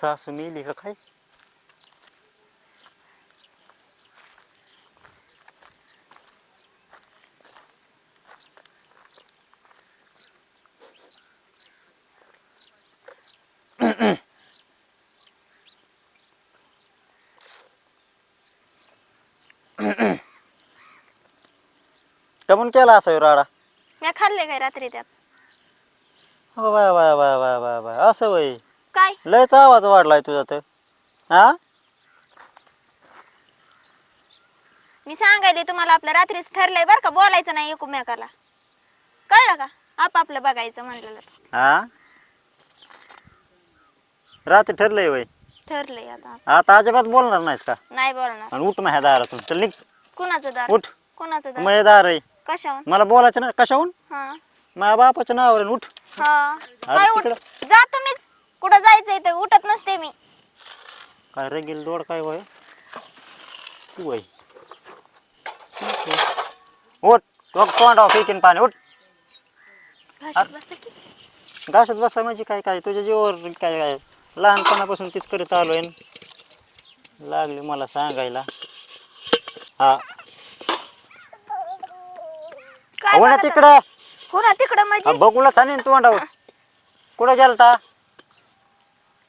सासू मिली का काय कमून केला असा राडा? मी खाल्ले काय रात्री त्यात? हो bye bye bye bye bye bye असं वय. काय? लयच आवाज वाढलाय तुझा तर. हा? मी सांगायले तुम्हाला आपलं रात्रीच ठरलंय बरं का बोलायचं नाही एकमेकाला. कळलं का? आपापलं बघायचं म्हणलेलं हा? रात्री ठरलंय वय. ठरलंय आता. आता अजिबात बोलणार नाहीस का? नाही बोलणार. आणि उठ माझ्या दारातून. चल निघ. कुणाचं दार? उठ. कुणाचं दार? माझ्या दार आहे. कशावर मला बोलायचं ना कशाहून? हा. माझ्या बापाच्या नावावर आहे, उठ. हा. अरे काय उठ. तिकडं. जा तुम्हीच. कुठं जायचंय ते? उठत नसते मी. काय रगेल दोड काय वय? तू वय. उठ बघ तोंडाव फेकीन पाणी उठ. की. घासत बसा म्हणजे काय काय? तुझ्या जीवावर काय काय? लहानपणापासून तीच करत आलोय लागली मला सांगायला. हा. काय हो ना बघत तिकडं. आहे? हो ना तिकडं म्हणजे? बघूला थाने तोंडावर. कुठं गेलता?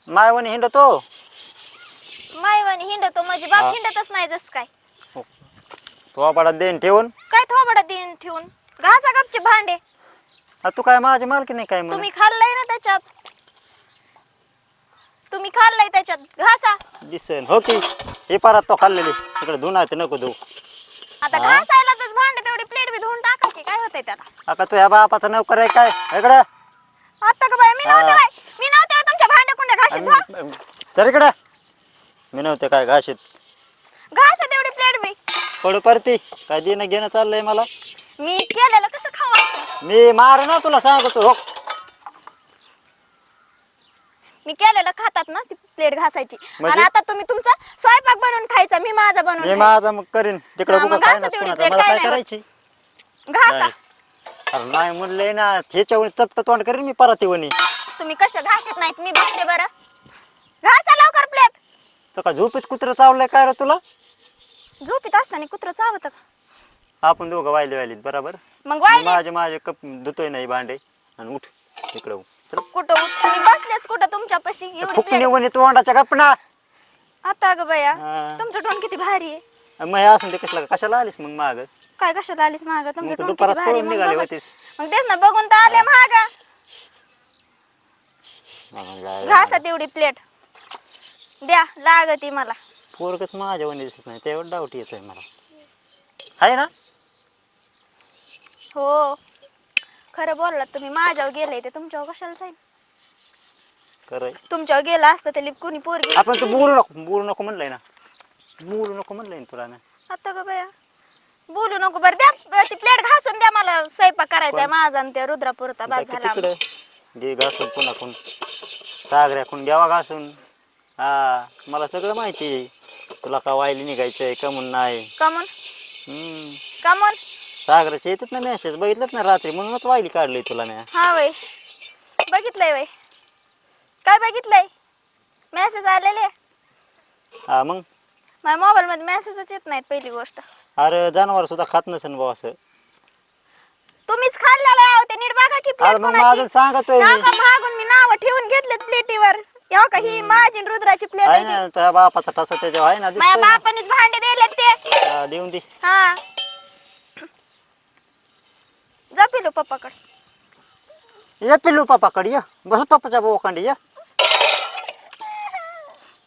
मायवणी हिंडतो? मायवानी हिंडतो हा. बाप हिंडतच नाही जस काय. तो आपाडात देईन ठेवून? काय थोबडा देऊन ठेवून? घासा गपचे भांडे. आ, तू काय माझी मालकी नाही काय तुम्ही खाल्लंय ना त्याच्यात? तुम्ही खाल्लंय त्याच्यात? घासा दिसन हो की. हे परत तो खाल्लेली. तिकडे धुना ते नको धुऊ. आता हा? घासायला तर भांडे तेवढी प्लेट बी धुवून टाका की काय होतंय त्याला? आता तू ह्या बापाचा नोकर आहे काय? इकडे. आता का बाय मी नव्हते हा. बाय मी नव्हते बाई तुमच्या भांडे कुंड्या घाशीत धुवा. चल इकडे. मी नव्हते काय घाशीत. घासा तेवढी प्लेट बी. पडू परती. काय देणं घेणं चाललंय मला. मी केलेलं कसं खावा मी मार ना तुला सांगतो हो. मी केलेलं खातात ना ती प्लेट घासायची. म्हणजे? आणि आता तुम्ही तुमचा स्वयंपाक बनवून खायचा मी माझा बनवून मी खायचा. माझा मग करीन. तिकडे हा, बघा मग काय घासा ना तेवढी कोणाचं. plate, मला काय काय नाही करायची? घासा. नाही. अरे नाही म्हणलंय ना ह्याच्यावर चपट तोंड करीन मी परत वणी. तुम्ही कशा घाशीत नाहीत? मी बघते बरं. घासा लवकर प्लेट तर का झोपेत कुत्र चावलंय काय रे तुला? झोपीत असताना कुत्र चावत आपण दोघं वायले वायलीत बरोबर? मग मी वाईले माझे माझे कप धुतोय नाही भांडे. आणि उठ इकडं. कुठं उठ- मी बसलेच कुठं तुमच्यापाशी? एवढी फुकणी plate. वणी तोंडाच्या गपना आता ग बया हा. तुमचं टोन किती भारी आहे. मग हे असून ते कसला कशाला आलीस मग माग? काय कशाला आलीस महाग तुमचं मग तू टोन किती दुपारात भारी पळून मग निघाली बघा. होतीस. मग तेच ना बघून तर आले महाग घासा तेवढी प्लेट द्या लागती मला. पोरगच माझ्या वणी दिसत नाही तेवढं डाऊट येतोय मला. आहे ना? हो. खरं बोललात तुम्ही माझ्यावर गेले ते तुमच्यावर कशाला जाईल खरंय. तुमच्यावर गेला असतं तरी कोणी पोरगी आपण तू बोलू नको बोलू नको म्हणलंय ना. बोलू नको म्हणलंय ना तुला ना. आता ग बया बोलू नको बरं द्या ती प्लेट घासून द्या मला स्वयंपाक करायचा आहे माझा आणि त्या रुद्रापुरता बाद झाला तिकडे. घे घासून पुन्हा कोण? सागऱ्याकून घ्यावा घासून हा मला सगळं माहिती आहे. तुला का वायली निघायचंय? कमून नाही. कमून? हम्म. कमून? सागराचे येतात ना मॅसेज बघितलंच ना रात्री? म्हणूनच वायली काढली तुला मी हा वय. बघितलंय वय. काय बघितलंय? मेसेज आलेले. हा मग? माझ्या मोबाईल मध्ये मेसेजच येत नाहीत पहिली गोष्ट. अरे जनावर सुद्धा खात नसेल भाऊ असं. तुम्हीच खाल्लेलं आहे ते नीट बघा की अरे प्लेट मग माझं सांगतोय मी. नाका मागून मी नाव ठेवून घेतलेत प्लेटीवर. तेव्हा का? ही माझी आणि रुद्राची प्लेट आहे आहे ती. ना तुझ्या बापाचा ठसा त्याच्यावर आहे ना माझ्या दिसतोय ना. बापानेच भांडे दिले ते. हा, देऊन दे. हा. जा पिलू पप्पाकडे. ये पिल्लू पापाकडे ये. बस पप्पाच्या बोकांडी ये.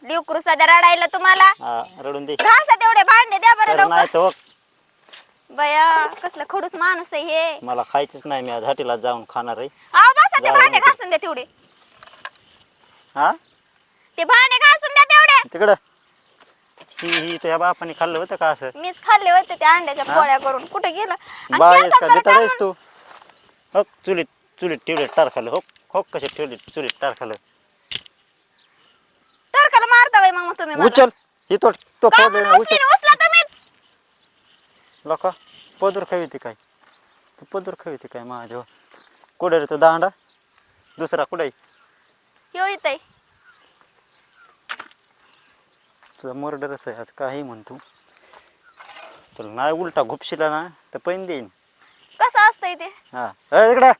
लिवकरू सध्या रडायला तुम्हाला? हा रडून दे. घासा तेवढे भांडे द्या बरं सर नाही लवकर तर हो, बया कसलं खडूस माणूस आहे हे. मला खायचंच नाही मी आज हॉटेलात जाऊन खाणार आहे. अहो बसा ते जाऊ भांडे. घासून द्या तेवढे. हा? ते भांडे घासून द्या तेवढे. तिकडं. ही ही तुझ्या बापाने खाल्लं होतं का असं? मीच खाल्ले होते त्या अंड्याच्या हा? पोळ्या करून. कुठे गेलं? आणि बायस का? देताडेस टाकून- तू? हो चुलीत चुलीत ठेवले टार खाल्लं हो हो कसे ठेवले चुलीत टार खाल्लं टरकाला मारता बाई मग तुम्ही मला. उचल. ही तो तो का फोडले म्हणून उचल. उचलीन? लोका पदूर खावी काय? तू पदूर खावी काय माझ्या कुठे रे तो दांडा? दुसरा कुठे यो इथं तुझा मर्डरच आहे आज काही म्हणतो. तुला नाही उलटा घुपशिला ना तर पैन देईन. कसं असतंय ते? हा. ए, इकडे.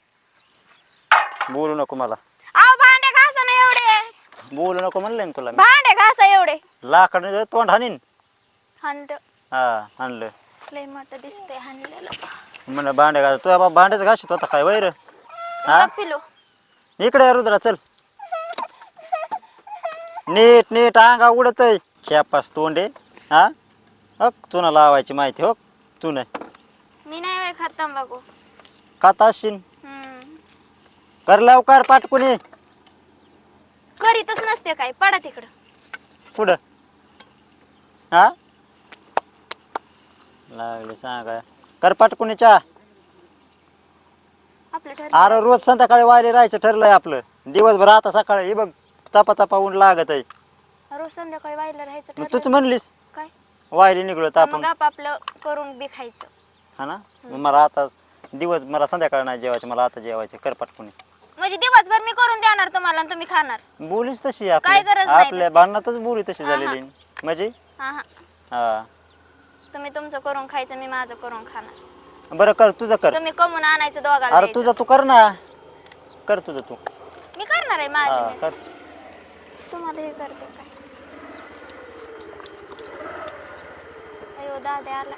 बोलू नको मला. अहो भांडे घासा ना एवढे. बोलू नको म्हणलं ना तुला मी. भांडे घासा एवढे. लाकडं तोंड हाणीन हंड हा आणलं लय मोठं दिसतंय हाणलेलं. म्हणलं भांडे घास तुझ्या बाबा भांड्याच घासत होता काय वैर? हा? पिलो. इकडे रुद्रा चल. नीट नीट अंगा उडत आहे खेपास तोंडे हा? हक चुना लावायची माहिती हो चुन. मी नाही बाई खात तंबाखू. हम्म. कर लवकर पाटकुनी. करीतच नसते काय पडा तिकडं. पुढं हा? लागले सांगा. कर पाटकुनी चहा. आपलं ठरलं. अरे रोज संध्याकाळी वायले राहायचं ठरलंय आपलं. दिवसभर आता सकाळी हे बघ चपा चपा ऊन लागत आहे. रोज संध्याकाळी वाईला राहायचं मग ठरलं. तूच म्हणलीस. काय? वायली निघलो तर आपण. मग आपापलं करून बी खायचं. हा ना? मग मला आता दिवस मला संध्याकाळ नाही जेवायचे मला आता जेवायचे. कर पाटकुनी म्हणजे दिवसभर मी करून देणार तुम्हाला आणि तुम्ही खाणार. बोलीच तशी काय आपल्या गरज नाही आपल्या भांडणातच बोली तशी झालेली म्हणजे? हा हा. हा. तुम्ही तुमचं करून खायचं मी माझं करून खाणार. बरं कर तुझं कर. तुम्ही कमवून आणायचं दोघाला अरे द्यायचं. तुझं तू कर ना. कर तुझं तू. मी करणार आहे माझी. हा मी. कर. तुम्हाला हे करते काय? अयो दादा आला.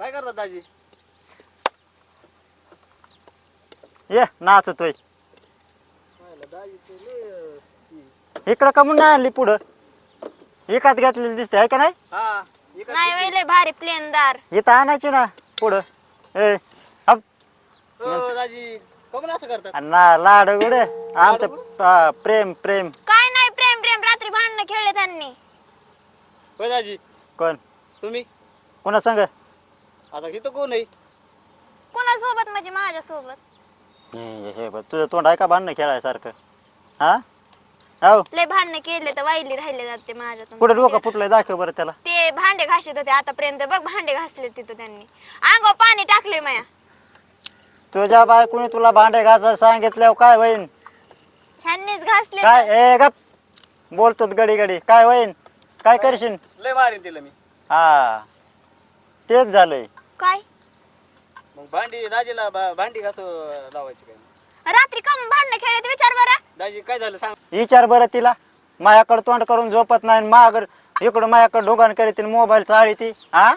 काय करतात दाजी? ये नाचतोय. इकडं का म्हणून नाही आणली पुढं? एकात घातलेली दिसते आहे का नाही? हा. नाही वैले भारी प्लेनदार इथं आणायची ना पुढं. ए हप. हो दाजी कमून असं करतात. ना लाड उडे आमचं प्रेम प्रेम. काय नाही प्रेम प्रेम. रात्री भांडणं खेळले त्यांनी. होय दाजी. कोण? तुम्ही? कोणा सांग? आता इथं कोण आहे? कोणासोबत? म्हणजे माझ्यासोबत. बघ, तुझं तोंड आहे का भांडणं खेळायसारखं? हा? हो. लय भांडणं केले तर वाईली राहिले जाते माझ्या कुठं डोकं फुटलंय दाखव बरं त्याला. ते भांडे घासत होते आतापर्यंत. बघ भांडे घासले तिथं त्यांनी. अंगावर पाणी टाकले माया. तुझ्या बायकोने तुला भांडे घासायला सांगितल्यावर काय होईन? ह्यांनीच घासले काय? ए गप. बोलतो गडी गडी काय होईन? काय करशील? लय मारीन तिला मी. हा. तेच झालंय. काय? मग भांडी दाजीला भा- भांडी घासू लावायची काय? रात्री का भांडणं खेळले ते विचार बरं. दाजी काय झालं? सांग. विचार बरं तिला. माझ्याकडे तोंड करून झोपत नाही माग इकडं माझ्याकडे ढोगान करीत मोबाईल चाळी ती. हा?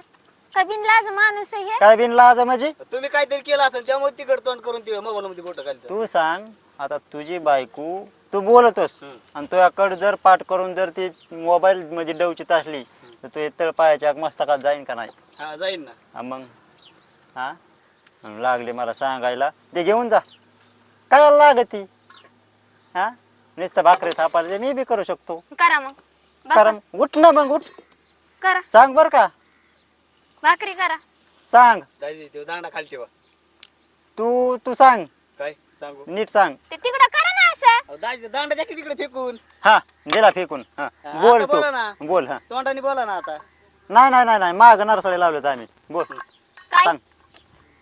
काय बिनलाज माणूस आहे हे. काय बिन लाज म्हणजे? तुम्ही काहीतरी केलं असेल त्यामुळे तिकड तोंड करून ती मोबाईल मध्ये बोट घालतात तू सांग आता तुझी बायको तू बोलतोस. हम्म. आणि तुझ्याकडे जर पाठ करून जर ती मोबाईल म्हणजे डवचित असली तर तू तळ पायाच्या मस्तकात जाईन का नाही? हा जाईन ना. हा मग? हा? लागले मला सांगायला. ते घेऊन जा. काय लागती? हा? नुसतं भाकरी थापायला मी बी करू शकतो. करा मग. कारण उठ ना मग उठ. करा. सांग बर का. भाकरी करा. सांग. दाजी तो दांडा खाली ठेवा. तू तू सांग. काय? सांगू? नीट सांग. ते तिकडं करा ना असं. अहो, दाजी दांडा द्या की तिकडे फेकून. हा दिला फेकून. हा. हा, बोल आता बोला ना. तू बोल हा. तोंडाने बोला ना आता. नाही नाही नाही नाही. माग नरसाळे लावलेत आम्ही. बोल. काय? सांग.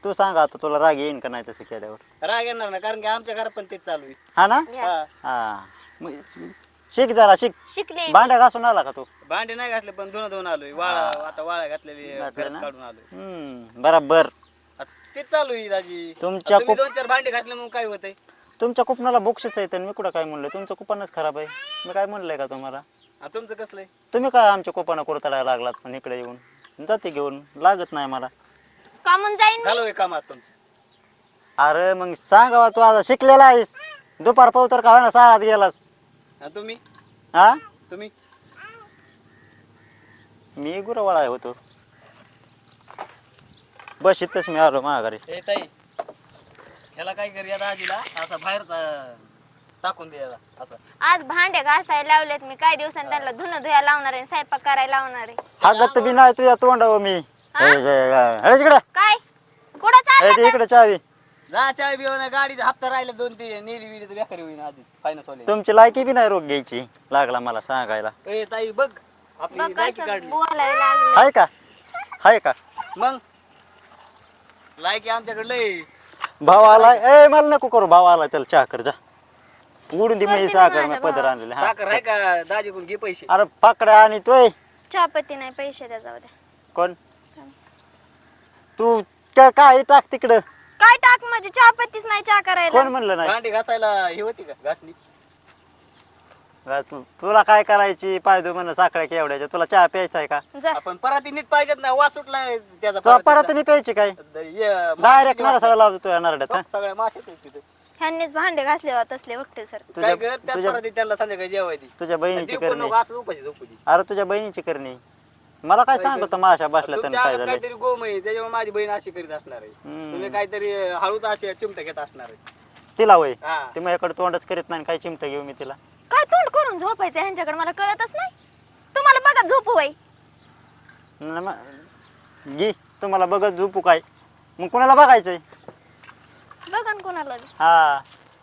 तू सांग आता तुला राग येईन का नाही तसं केल्यावर? राग येणार ना कारण की आमच्या घरात पण तेच चालू आहे. हा ना. हा. हा. मग शिक जरा शिक. शिकले भांड्या घासून आला का तू? भांडे नाही घातले पण धुणं धुवून आलोय. वाळा आता वाळा घातलेली घातले घरात ना? काढून आलोय. हम्म बराबर. आता तेच चालू आहे दाजी. तुमच्या आता तुम्ही कुप- दोन चार भांडे घासले मग काय होतंय? तुमच्या कुपनाला बोक्षच आहे तर मी कुठं काय म्हणलं तुमचं कुपनच खराब आहे. मी काय म्हणलंय का तुम्हाला? आता तुमचं कसलंय तुम्ही काय आमच्या कुपना कुरतडायला लागलात पण इकडे येऊन? जाते घेऊन. लागत नाही मला. कामून जाईन मी. झालं होय काम आता तुमचं. अरे मग सांगावा तू आता शिकलेला आहेस. दुपार पावतर का ना सारात गेलास? आणि तुम्ही? हा? तुम्ही? मी गुरवाळा होतो. बस इथंच मी आलो माघारी. ए ताई ह्याला काय कर या दाजीला असा बाहेर टाकून द्यायला असं. आज भांडे घासायला लावलेत मी. काही दिवसांनी त्यांना धुणं धुया लावणार आहे स्वयंपाक करायला लावणार आहे. हागत बी नाही तुझ्या तोंडावर मी. इकडे काय? कुठं चाललं इकडे चावी. जा चाय बिवणं गाडीचा हप्ता राहिला दोन तीन. नेली बिली तर बेकारी होईन आधीच फायनान्स वाले तुमची लायकी बी नाही रोग घ्यायची. लागला मला सांगायला. ए ताई बघ. आपली बघ लायकी कसं? काढली. बोलायला लागलं. हाय का? हाय का? मग? लायकी आमच्याकडे लय. भाव आलाय. ए मला नको करू. भाव आलाय त्याला चहा कर जा. उडून दे मी साखर मी पदर भावाला. आणलेले हा. साखर आहे का? दाजीकडून घे पैसे. अरे पकड्या आणि तोय चहापत्ती नाही पैसे द्या जाऊ द्या. कोण? तू त्या काय टाक तिकडं? काय टाक म्हणजे चहापत्तीच नाही चहा करायला. कोण म्हणलं नाही? भांडी घासायला ही होती का? घासणी तू- तुला काय करायची? पायदू म्हणलं साखळ्या केवढ्याच्या. तुला चहा प्यायचा आहे का? जा. आपण पराती नीट पाहिजेत ना. वास सुटलाय त्याचा तुला परत परातीचा. नाही प्यायची काय? द- ये, मासे डायरेक्ट वाजता? सगळं लावतो तुझ्या नरड्यात हा? सगळ्या मासे तिथे. ह्यांनीच भांडे घासले होते असले वक्ते सर. काय तुझ्या कर त्या तुझ्या परातीत त्यांना संध्याकाळी जेवायची तुझ्या बहिणीची पण करणी. नको असं उपाशी झोपू दे. अरे तुझ्या बहिणीची करणी. मला काय सांगतो माशा बसल्या तर तुमच्या काय काहीतरी गोम आहे त्याच्यामुळे माझी बहीण अशी करीत असणार आहे. हम्म. तुम्ही काहीतरी हळूच अशी चिमट्या घेत असणार आहे. तिला वय हा. ती माझ्याकडे तोंडच करीत नाही काय चिमट घेऊ मी तिला? काय तोंड करून झोपायचं ह्यांच्याकडे? मला कळतच नाही. तुम्हाला बघा झोपू वय न घे तुम्हाला बघत झोपू काय? मग कुणाला बघायचंय? बघा न कोणाला बी. हा.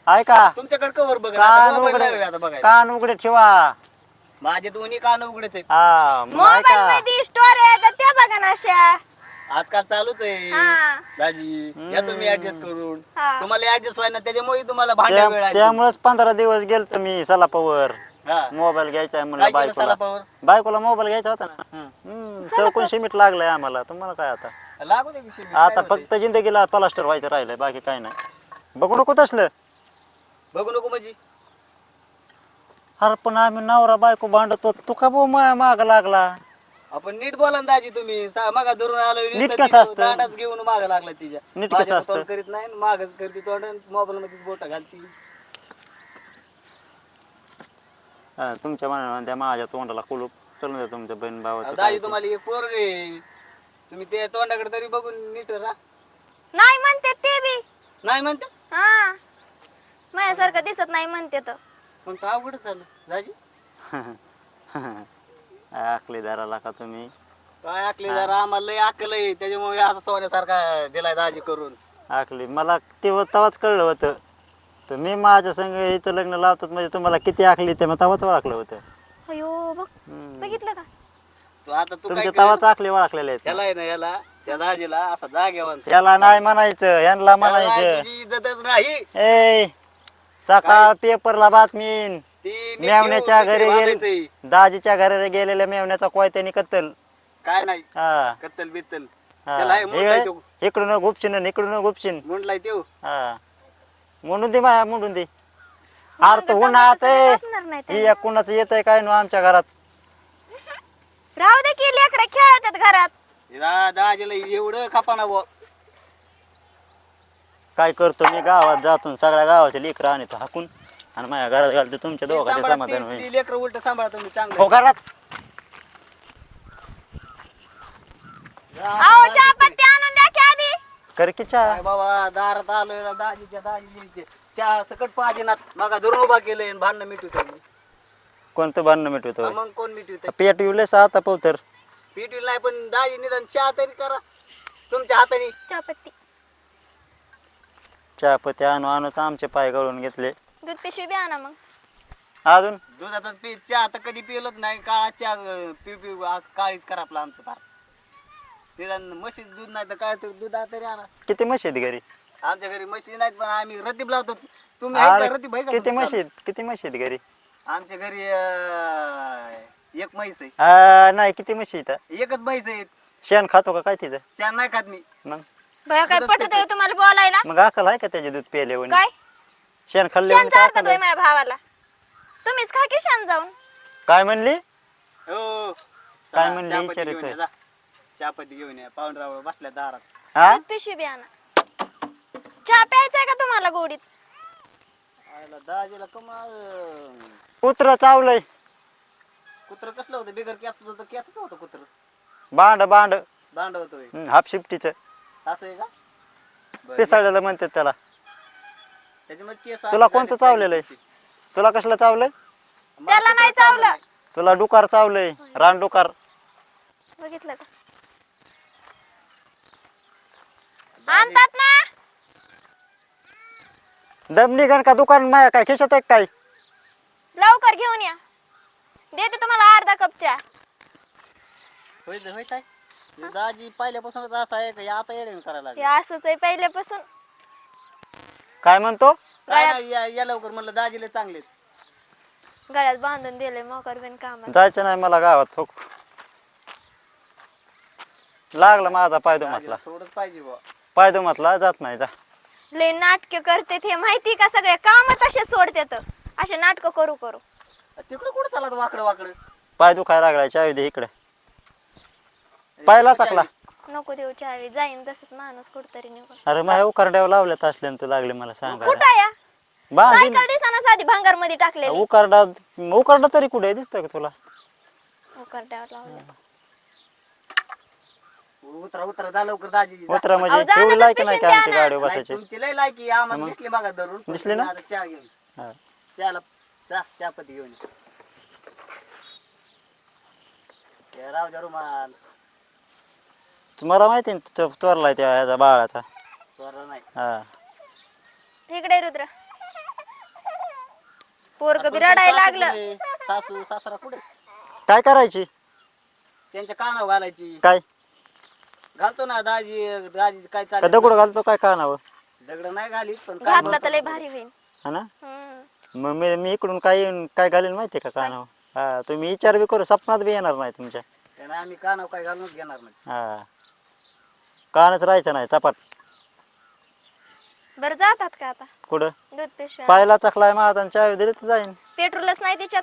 ऐका. तुमच्याकडे कवर बघा. कान आता मोबाईल नाही उघडे आता बघायला. कान उघडे ठेवा. माझे दोन्ही कान उघडेच आहेत. हा मग मोबाईल ऐका मध्ये स्टोरी आहे त्या बघा ना अशा. आजकाल चालूच आहे. हा. दाजी या तुम्ही ऍडजस्ट करून. हा. तुम्हाला ऍडजस्ट व्हायला त्याच्यामुळे तुम्हाला भांड्या त्या- वेळ. त्यामुळेच पंधरा दिवस गेलतो मी सलापावर हा. मोबाईल घ्यायचा आहे काय म्हणलं केलं बायकोला. सलापावर बायकोला मोबाईल घ्यायचा होता ना. हं. हम्म, चौकोन शिमिट लागलंय आम्हाला? तुम्हाला काय आता? लागू दे आता काय होतंय? फक्त जिंदगीला प्लास्टर व्हायचं राहिलंय बाकी काय नाही. बघू नको तसलं. बघू नको म्हणजे? अरे पण आम्ही नवरा बायको भांडतो तू का भाऊ माया माग लागला. आपण नीट बोला ना दाजी तुम्ही. सा- मागा धरून आलो नीट कसं असतं? दांडाच घेऊन माग लागला तिच्या. नीट कसं असतं? तोंड करीत नाही मागच करते तोंड मोबाईल मध्येच बोट घालती. हा, तुमच्या मनानं त्या माझ्या तोंडाला कुलूप. चलून द्या तुमच्या बहीण भावाचं दाजी काय. तुम्हाला एक पोरग आहे. तुम्ही ते तोंडाकडे तरी बघून नीट राहा. नाही म्हणते ते बी. नाही म्हणते? हा. माझ्यासारखं दिसत नाही म्हणते तर. मग तर अवघड झालं दाजी? आखली दाराला का तुम्ही? काय आकले जरा आम्हाला लय आकल आहे. त्याच्यामुळे असं सोन्यासारखा दिलाय दाजी करून. आखली मला तेव्हा तेव्हाच कळलं होतं. तुम्ही माझ्या संग इथं लग्न लावतात म्हणजे तुम्हाला किती आखली ते मग तेव्हाच ओळखलं होतं. अयो बघ. बघितलं का? तू आता तू काय तुमचे कर? तेव्हाच आखले ओळखलेले आहेत. याला आहे ना याला? त्या दाजीला असा जागेवर याला नाही म्हणायचं. यांना म्हणायचं. इज्जतच नाही. ए सकाळ पेपरला ती नीट मेवण्याच्या घरी गेले. दाजीच्या घरी गेलेल्या मेवण्याचा कोयत्यानी कत्तल. काय नाही. हा. कत्तल बित्तल. हा. त्याला हे मुंडलाय हे- तो. इकडून गुपशीन इकडून गुपशीन मुंडलाय तो. हा. म्हणून दे माया म्हणून दे. अरे तो उन्हात आहे. ही एक कुणाचं येत आहे काय नो आमच्या घरात? राहू दे की लेकरं खेळतात घरात. दा- दाजीला एवढं खापाना बुवा. काय करतो मी? गावात जातो सगळ्या गावाचे लेकरं आणतो हाकून आणि माझ्या घरात घालतो तुमच्या दोघांचे समाधान होईल. लेकरं उलट सांभाळा तुम्ही हो चांगलं घरात. अहो चहा पत्ती आणून द्या की आधी. कर की चहा. काय बाबा दारात आलोय ना दाजीच्या दाजी चहा सकट पाहिजे ना. मग धरून उभा केलंय आणि भांडणं मिटवतोय मी. कोणतं भांडणं मिटवतो मग कोण मिटवतोय? पेट विवले आता पवतर. पिटवील नाही पण दाजी निदान चहा तरी करा. तुमच्या हाताने. चहा पत्ती. चहा पत्ती आणू आणूच आमचे पाय गळून घेतले. दूध पिशवी बी आणा मग. अजून? दुधाचा पी चहा तर कधी पिलच नाही काळा चहा अं, पिऊ पिऊ आ- काळीच करा आपला आमचं फार. निदान म्हशीच दूध नाही तर काय तर दूध तरी आणा. किती म्हशी आहेत घरी? आमच्या घरी म्हशी नाहीत पण आम्ही रतीब लावतो. तुम्ही आहे अरे, का रतीब? आहे का किती तुमचं? म्हशी आहेत? किती म्हशी आहेत घरी? आमच्या घरी अं, एक म्हैस आहे. आ, नाही किती म्हशी आहेत? एकच म्हैस आहे. शेण खातो का काय तिचं? शान नाही खात मी. मग? भया काय पटत आहे तुम्हाला बोलायला? मग अकल आहे का त्याचे दूध प्यायले? काय? शेण खाल्ले शान म्हणे का आहे? माझ्या भावाला. तुम्हीच खा की शान जाऊन. काय म्हणली? हो. काय म्हणली? विचारायचं? घेऊन या, जा. चहापत्ती घेऊन या. पाहुणराव बसल्या दारात. हा? दूध पिशवी बी आणा. चहा प्यायचा का तुम्हाला गोडीत? आयला दाजीला कमाल. कुत्र चावलंय. कुत्र कसलं होतं? बिगर कॅस होतं कॅसच होतं कुत्र? बांड बांड दांड होतोय हाफ शिफ्टीचं. असं आहे का? बरं, पिसाळलेलं म्हणतात त्याला. त्याच्यामध्ये केस तुला असं कोणतं झाले चावलेलं आहे? पाहिजे. तुला कसलं चावलंय? मला त्याला नाही चावलं. तुला डुकार चावलंय रान डुकार बघितलं का? आणतात ना? दम निघण का दुकान माया काय? खिशात आहे काय? लवकर घेऊन या. देते तुम्हाला अर्धा कप चहा होय होय काय हे दाजी पहिल्यापासूनच असं आहे का? हे आता येडे करायला हे लागले असंच आहे पहिल्यापासून. काय म्हणतो? काय नाही या या लवकर म्हणलं दाजीले चांगले गळ्यात बांधून दिले मोकर बिन कामात जायचं नाही मला गावात हो लागला माझा पायदो म्हटला. थोडंच पाहिजे बुवा. पायदो म्हटला जात नाही जा. लय नाटक करते ते माहिती का? सगळे काम तसे सोडते असे नाटक करू करू. तिकडं कुठं चालत वाकडं वाकडं पाय दुखायला लागलाय चावी दे इकडे. पायला चाकला. नको देऊ चावी. जाईन तसंच माणूस कुठतरी निघून. अरे माझ्या उकारड्यावर लावल्यात असल्यानं तू लागले मला सांगायला. कुठं या बांधीन. सायकल दिसाना साधी भांगारमध्ये टाकलेली. उकारडा उकारडा तरी कुठे दिसतोय का तुला? उकरड्यावर लावले उतरा उतरा जा लवकर दाजी. जा. उतरा म्हणजे अहो, जा ना एवढी तर लायकी नाही का पिशवी आमची नाही, बसायची? तुमची लय लायकी आम्हाला दिसली बघा धरून पण दिसली ना? आता चहा घेऊन. हा. चहाला चा चहापत्ती घेऊन ये. हे राव द्या रुमाल. मला माहिती ना तो चोरलाय त्या ह्याचा बाळाचा. चोरला नाही. हा. इकडे रुद्र. पोरग आता बी तुमचे रडायला सासू लागलं? सासू सासरा कुठे? काय करायची? त्यांच्या कानावर घालायची. काय? घालतो ना दाजी दाजी काय का चाललं दगड घालतो काय कानावर? दगड नाही घालीत पण कान घातला तर लय. भारी होईल. हा ना? हम्म. मग मी मी इकडून काय काय घालेन माहिती का कानावर? हा तुम्ही विचार बी करू सपनात बी येणार नाही तुमच्या. त्यानं आम्ही कानावर काय घालूनच घेणार नाही. हा. कानच राहायचं नाही चपाट. बरं जातात का आता? कुठं? दूध पिशव्या. पायला चकलाय माझा आणि चावी दिली तर जाईन. पेट्रोलच नाही त्याच्यात.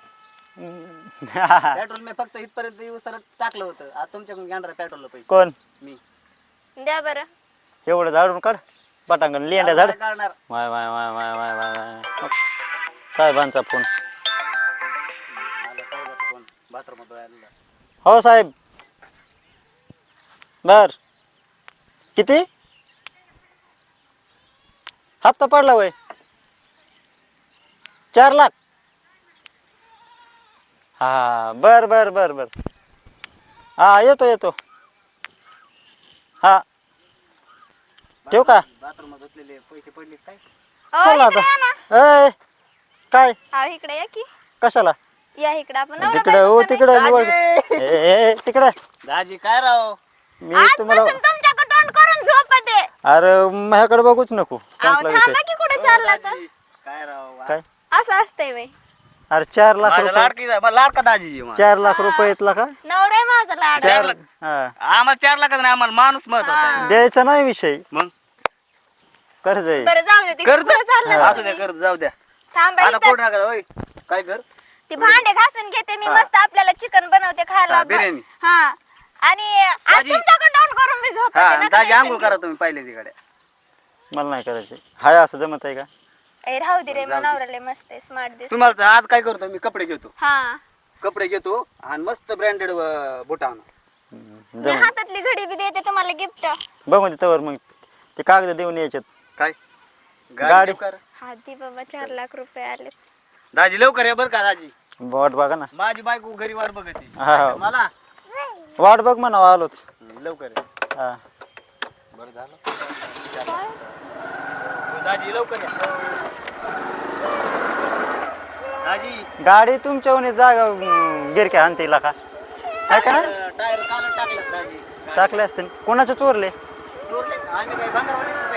पेट्रोल मी फक्त इथपर्यंत येऊस तर टाकलं होतं. आता तुमच्याकडून घेणार पेट्रोलला पैसे. कोण? मी. द्या बरं. एवढं झाडून काढ. पटांगण लेंड्या झाड. काय करणार वाय वाय वाय वाय वाय वाय वाय. साहेबांचा फोन. आलेला. हो साहेब. बर. किती? हप्ता पडला वय. चार लाख. हा बर बर बर बर. हा येतो येतो. हा. ठेवू का? धुतलेले पैसे पडले काय चला. आता ए काय? अहो, इकडे या की. कशाला? या इकडे आपण नवरा तिकडे हो? तिकडे निवड. दाजी! ए, ए, तिकडे. दाजी काय राव? मी तुम्हाला झोपते. अरे माझ्याकडे बघूच नको. अहो संपला विषय. थांबा की कुठे चालला तर काय राव काय? असं असतंय बाई. अरे चार लाख माझा रुपये. लाडकी मला लाडका दाजी आहे माझा. चार लाख रुपये येतला का? नवरा आहे माझा लाड चार लाख. हा. आम्हाला चार लाख नाही आम्हाला माणूस महत्त्वाचा आहे. द्यायचा नाही विषय. मग? कर्ज आहे. बरं जाऊ दे ते कर्ज? कुठं चाललं असू द्या कर्ज जाऊ द्या. थांबा आता इथं. कोण नका होय. काय कर? ती भांडे घासून घेते मी हा. मस्त आपल्याला चिकन बनवते खायला. हा, बिर्याणी. हा. आणि आज दाजी. तुमच्याकडे तोंड करून मी झोपते हा नका दाजी tension आंघोळ करा तुम्ही पहिले तिकडे. मला नाही करायचे. हाय असं जमत आहे का? घेऊ. ए, राहू दे रे जाऊ दे. नवराले मस्त स्मार्ट दिस तुम्हाला आज काय करतो मी? कपडे घेतो. हा. कपडे घेतो आणि मस्त ब्रँडेड बुट आणू. हम्म, मी जमत हातातली घडी बी देते तुम्हाला गिफ्ट बघू दे तवर मग. ते कागद देऊन यायच्यात. काय? गाडी. लवकर हा दी बाबा चार लाख रुपये आले. दाजी लवकर या बरं का दाजी? वाट बघा ना. माझी बायको घरी वाट बघते. हा. मला वाट बघ म्हणा आलोच. लवकर या. हा. बरं झालं. दाजी लवकर या. दाजी. गाडी तुमच्या जागा हम्म, गिरक्या आणते का? काय का? ना टायर काल टाकलं दाजी. टाकले असते कोणाचे चोरले? चोरले आम्ही काही भांगरवाडीच